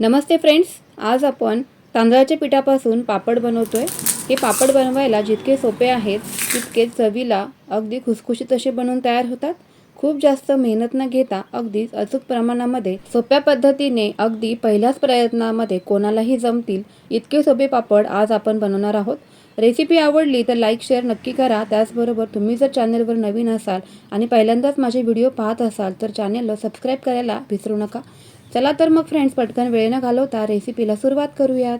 नमस्ते friends आज आपण तांदळाच्या पिठापासून पापड बनवतोय. हे पापड बनवायला जितके सोपे आहेत तितके चवीला अगदी खुसखुशीत असे बनवून तयार होतात. खूप जास्त मेहनत न घेता अगदीच अचूक प्रमाणामध्ये सोप्या पद्धतीने अगदी पहिल्याच प्रयत्नामध्ये कोणालाही जमतील इतके सोपे पापड आज आपण बनवणार आहोत. रेसिपी आवडली तर लाईक शेअर नक्की करा. त्याचबरोबर तुम्ही जर चॅनलवर नवीन असाल आणि पहिल्यांदाच माझे व्हिडिओ पाहत असाल तर चॅनलला सबस्क्राईब करायला विसरू नका. चला तर मग फ्रेंड्स पटकन वेळ न घालवता रेसिपीला सुरुवात करूयात.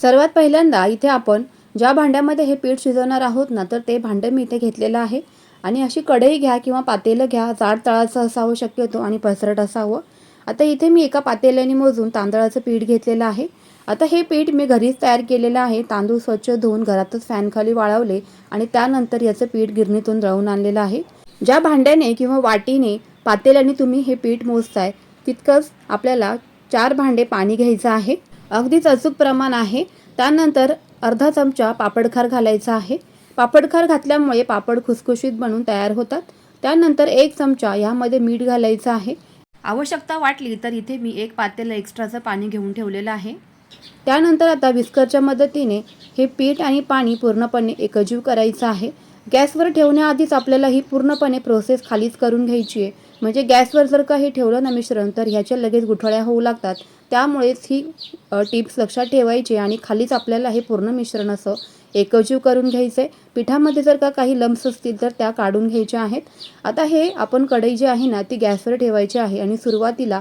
सर्वात पहिल्यांदा इथे आपण ज्या भांड्यामध्ये हे पीठ शिजवणार आहोत ना तर ते भांडं मी इथे घेतलेलं आहे. आणि अशी कढई घ्या किंवा पातेलं घ्या जाड तळाचं असावं शक्यतो आणि पसरट असावं. आता इथे मी एका पातेल्याने मोजून तांदळाचं पीठ घेतलेलं आहे. आता हे पीठ मी घरीच तयार केलेलं आहे. तांदूळ स्वच्छ धुवून घरातच फॅनखाली वाळवले आणि त्यानंतर याचं पीठ गिरणीतून दळून आणलेलं आहे. ज्या भांड्याने किंवा वाटीने पातेल्याने तुम्ही हे पीठ मोजताय तितकंच आपल्याला चार भांडे पाणी घ्यायचं आहे. अगदीच अचूक प्रमाण आहे. त्यानंतर अर्धा चमचा पापडखार घालायचा आहे. पापडखार घातल्यामुळे पापड खुसखुशीत बनून तयार होतात. त्यानंतर एक चमचा यामध्ये मीठ घालायचं आहे. आवश्यकता वाटली तर इथे मी एक पातेलं एक्स्ट्राचं पाणी घेऊन ठेवलेलं आहे. त्यानंतर आता विस्करच्या मदतीने हे पीठ आणि पाणी पूर्णपणे एकजीव करायचं आहे. गॅसवर ठेवण्याआधीच आपल्याला ही पूर्णपणे प्रोसेस खालीच करून घ्यायची आहे. म्हणजे गॅसवर जर का हे ठेवलं ना मिश्रण तर ह्याच्या लगेच गुठळ्या होऊ लागतात. त्यामुळेच ही टिप्स लक्षात ठेवायची आणि खालीच आपल्याला हे पूर्ण मिश्रण असं एकजीव करून घ्यायचं आहे पिठामध्ये जर का काही लम्स असतील तर त्या काढून घ्यायच्या आहेत. आता हे आपण कढई जी आहे ना ती गॅसवर ठेवायची आहे आणि सुरुवातीला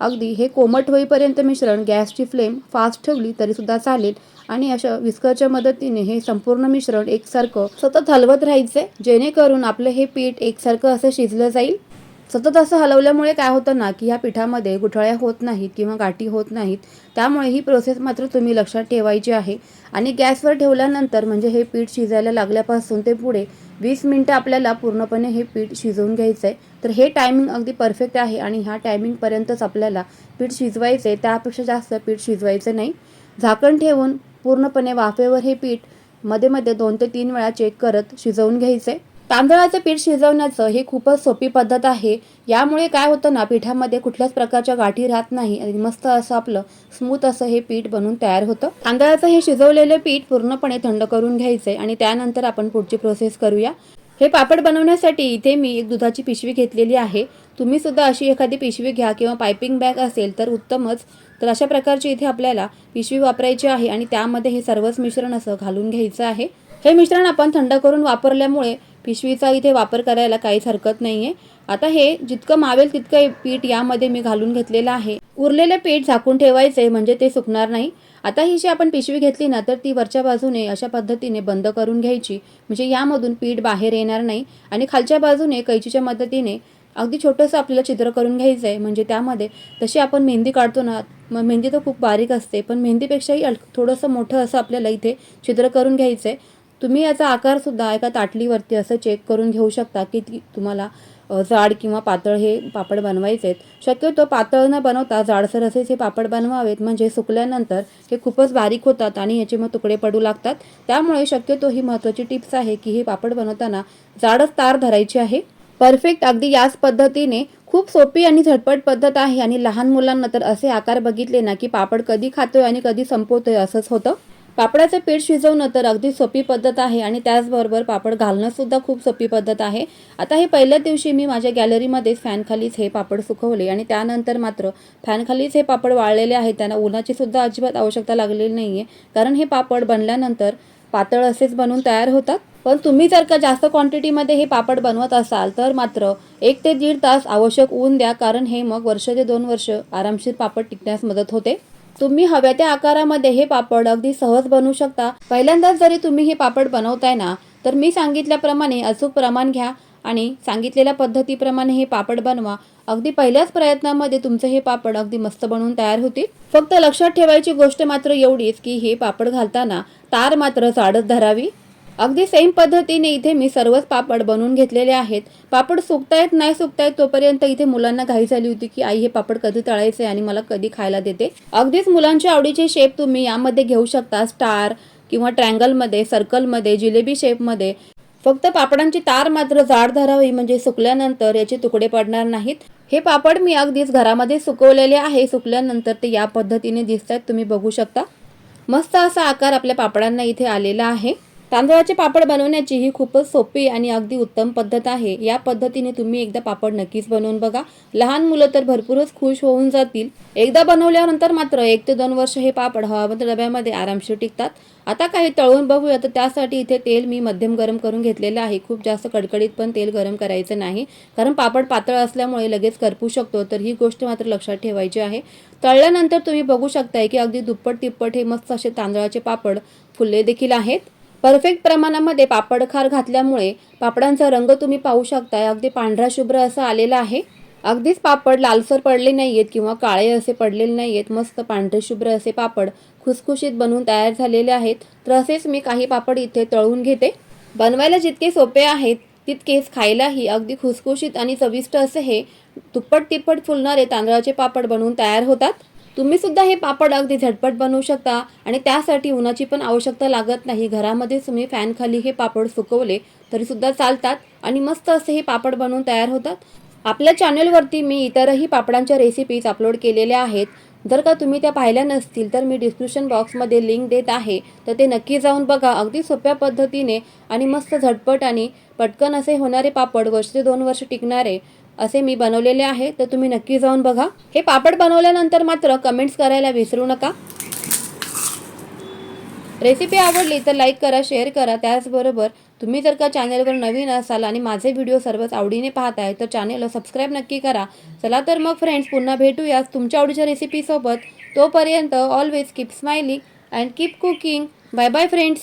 अगदी हे कोमट होईपर्यंत मिश्रण गॅसची फ्लेम फास्ट ठेवली तरीसुद्धा चालेल आणि अशा विस्करच्या मदतीने हे संपूर्ण मिश्रण एकसारखं सतत हलवत राहायचे जेणेकरून आपलं हे पीठ एकसारखं असं शिजलं जाईल. सतत असं हलवल्यामुळे काय होतं ना की ह्या पिठामध्ये गुठळ्या होत नाहीत किंवा गाठी होत नाहीत त्यामुळे ही प्रोसेस मात्र तुम्ही लक्षात ठेवायची आहे. आणि गॅसवर ठेवल्यानंतर म्हणजे हे पीठ शिजायला लागल्यापासून ते पुढे वीस मिनटं आपल्याला पूर्णपणे हे पीठ शिजवून घ्यायचं आहे तर हे टायमिंग अगदी परफेक्ट आहे आणि ह्या टायमिंगपर्यंतच आपल्याला पीठ शिजवायचं आहे त्यापेक्षा जास्त पीठ शिजवायचं नाही. झाकण ठेवून पूर्णपणे वाफेवर हे पीठमध्ये मध्ये दोन ते तीन वेळा चेक करत शिजवून घ्यायचं आहे तांदळाचं पीठ शिजवण्याचं हे खूपच सोपी पद्धत आहे. यामुळे काय होतं ना पिठामध्ये कुठल्याच प्रकारच्या गाठी राहत नाही आणि मस्त असं आपलं स्मूथ असं हे पीठ बनून तयार होतं. तांदळाचं हे शिजवलेलं पीठ पूर्णपणे थंड करून घ्यायचंय आणि त्यानंतर आपण पुढची प्रोसेस करूया. हे पापड बनवण्यासाठी इथे मी एक दुधाची पिशवी घेतलेली आहे. तुम्ही सुद्धा अशी एखादी पिशवी घ्या किंवा पायपिंग बॅग असेल तर उत्तमच. तर अशा प्रकारची इथे आपल्याला पिशवी वापरायची आहे आणि त्यामध्ये हे सर्वच मिश्रण असं घालून घ्यायचं आहे. हे मिश्रण आपण थंड करून वापरल्यामुळे पिशवीचा इथे वापर करायला काहीच हरकत नाही आहे आता हे जितकं मावेल तितकं पीठ यामध्ये मी घालून घेतलेलं आहे. उरलेले पीठ झाकून ठेवायचे म्हणजे ते सुकणार नाही. आता ही जी आपण पिशवी घेतली ना तर ती वरच्या बाजूने अशा पद्धतीने बंद करून घ्यायची. म्हणजे यामधून पीठ बाहेर येणार नाही आणि खालच्या बाजूने कैचीच्या मदतीने अगदी छोटंसं आपल्याला चित्र करून घ्यायचं आहे म्हणजे त्यामध्ये तशी आपण मेहंदी काढतो ना मग मेहंदी तर खूप बारीक असते पण मेहंदीपेक्षाही अल थोडंसं मोठं असं आपल्याला इथे चित्र करून घ्यायचं आहे तुम्ही याचा आकारसुद्धा एका ताटलीवरती असं चेक करून घेऊ शकता की ती तुम्हाला जाड किंवा पातळ हे पापड बनवायचे आहेत. शक्यतो पातळ न बनवता जाडसर असेच हे पापड बनवावेत. म्हणजे सुकल्यानंतर हे खूपच बारीक होतात आणि याचे मग तुकडे पडू लागतात. त्यामुळे शक्यतो ही महत्त्वाची टिप्स आहे की हे पापड बनवताना जाडच तार धरायची आहे. परफेक्ट. अगदी याच पद्धतीने खूप सोपी आणि झटपट पद्धत आहे आणि लहान मुलांना तर असे आकार बघितले ना की पापड कधी खातोय आणि कधी संपवतोय असंच होतं. पापडाचं पीठ शिजवणं तर अगदी सोपी पद्धत आहे आणि त्याचबरोबर पापड घालणंसुद्धा खूप सोपी पद्धत आहे. आता हे पहिल्या दिवशी मी माझ्या गॅलरीमध्येच फॅनखालीच हे पापड सुकवले आणि त्यानंतर मात्र फॅनखालीच हे पापड वाळलेले आहेत. त्यांना उन्हाची सुद्धा अजिबात आवश्यकता लागलेली नाही आहे कारण हे पापड बनल्यानंतर पातळ असेच बनवून तयार होतात. पण तुम्ही जर का जास्त क्वांटिटीमध्ये हे पापड बनवत असाल तर मात्र एक ते दीड तास आवश्यक ऊन द्या. कारण हे मग वर्ष ते दोन वर्ष आरामशीर पापड टिकण्यास मदत होते. तुम्ही हव्या त्या आकारामध्ये हे पापड अगदी सहज बनवू शकता. पहिल्यांदाच जरी तुम्ही हे पापड बनवताय ना तर मी सांगितल्याप्रमाणे अचूक प्रमाण घ्या आणि सांगितलेल्या पद्धतीप्रमाणे हे पापड बनवा. अगदी पहिल्याच प्रयत्नामध्ये तुमचे हे पापड अगदी मस्त बनवून तयार होतील. फक्त लक्षात ठेवायची गोष्ट मात्र एवढीच की हे पापड घालताना तार मात्र जाडच धरावी. अगदी सेम पद्धतीने इथे मी सर्वच पापड बनवून घेतलेले आहेत. पापड सुकतायत नाही सुकतायत तोपर्यंत इथे मुलांना घाई झाली होती की आई हे पापड कधी तळायचे आणि मला कधी खायला देते? अगदीच मुलांच्या आवडीचे शेप तुम्ही यामध्ये घेऊ शकता. स्टार किंवा ट्रँगलमध्ये सर्कलमध्ये जिलेबी शेपमध्ये फक्त पापडांची तार मात्र जाड धरावी म्हणजे सुकल्यानंतर याचे तुकडे पडणार नाहीत. हे पापड मी अगदीच घरामध्ये सुकवलेले आहे. सुकल्यानंतर ते या पद्धतीने दिसत आहेत तुम्ही बघू शकता. मस्त असा आकार आपल्या पापडांना इथे आलेला आहे. तांदळाचे पापड बनवण्याची ही खूपच सोपी आणि अगदी उत्तम पद्धत आहे. या पद्धतीने तुम्ही एकदा पापड नक्कीच बनवून बघा. लहान मुलं तर भरपूरच खुश होऊन जातील. एकदा बनवल्यानंतर मात्र एक ते दोन वर्ष हे पापड हवाबंद डब्यामध्ये आरामशीर टिकतात. आता काही तळून बघूया. तर त्यासाठी इथे तेल मी मध्यम गरम करून घेतलेलं आहे. खूप जास्त कडकडीत पण तेल गरम करायचं नाही. कारण पापड पातळ असल्यामुळे लगेच करपू शकतो. तर ही गोष्ट मात्र लक्षात ठेवायची आहे. तळल्यानंतर तुम्ही बघू शकताय की अगदी दुप्पट तिप्पट हे मस्त असे तांदळाचे पापड फुलले देखील आहेत. परफेक्ट प्रमाणामध्ये पापड खार घातल्यामुळे पापडांचा रंग तुम्ही पाहू शकताय. अगदी पांढरा शुभ्र असा आलेला आहे. अगदीच पापड लालसर पडले नाही आहेत किंवा काळे असे पडलेले नाही आहेत मस्त पांढरे शुभ्र असे पापड खुसखुशीत बनवून तयार झालेले आहेत. तर असेच मी काही पापड इथे तळून घेते. बनवायला जितके सोपे आहेत तितकेच खायलाही अगदी खुसखुशीत आणि चविष्ट असे हे दुप्पट तिप्पट फुलणारे तांदळाचे पापड बनवून तयार होतात. तुम्ही सुद्धा हे पापड अगदी झटपट बनवू शकता आणि त्यासाठी उन्हाची पण आवश्यकता लागत नाही. घरामध्ये तुम्ही फॅनखाली हे पापड सुकवले तरी सुद्धा चालतात आणि मस्त असे हे पापड बनवून तयार होतात. आपल्या चॅनलवरती मी इतरही पापडांच्या रेसिपीज अपलोड केलेल्या आहेत. जर का तुम्ही त्या पाहिल्या नसतील तर मी डिस्क्रिप्शन बॉक्समध्ये लिंक देत आहे. तर ते नक्की जाऊन बघा. अगदी सोप्या पद्धतीने आणि मस्त झटपट आणि पटकन असे होणारे पापड वर्ष ते दोन वर्ष टिकणारे. असे मी बनवलेले आहे तर तुम्ही नक्की जाऊन बघा. हे पापड बनवल्यानंतर मात्र कमेंट्स करायला विसरू नका. रेसिपी आवडली तर लाईक करा शेअर करा. त्याचबरोबर तुम्ही जर का चॅनलवर नवीन असाल आणि माझे व्हिडिओ सर्वच आवडीने पाहताय तर चॅनलला सबस्क्राईब नक्की करा. चला तर मग फ्रेंड्स पुन्हा भेटूयाच तुमच्या आवडीच्या रेसिपीसोबत तोपर्यंत always keep smiling and keep cooking bye bye friends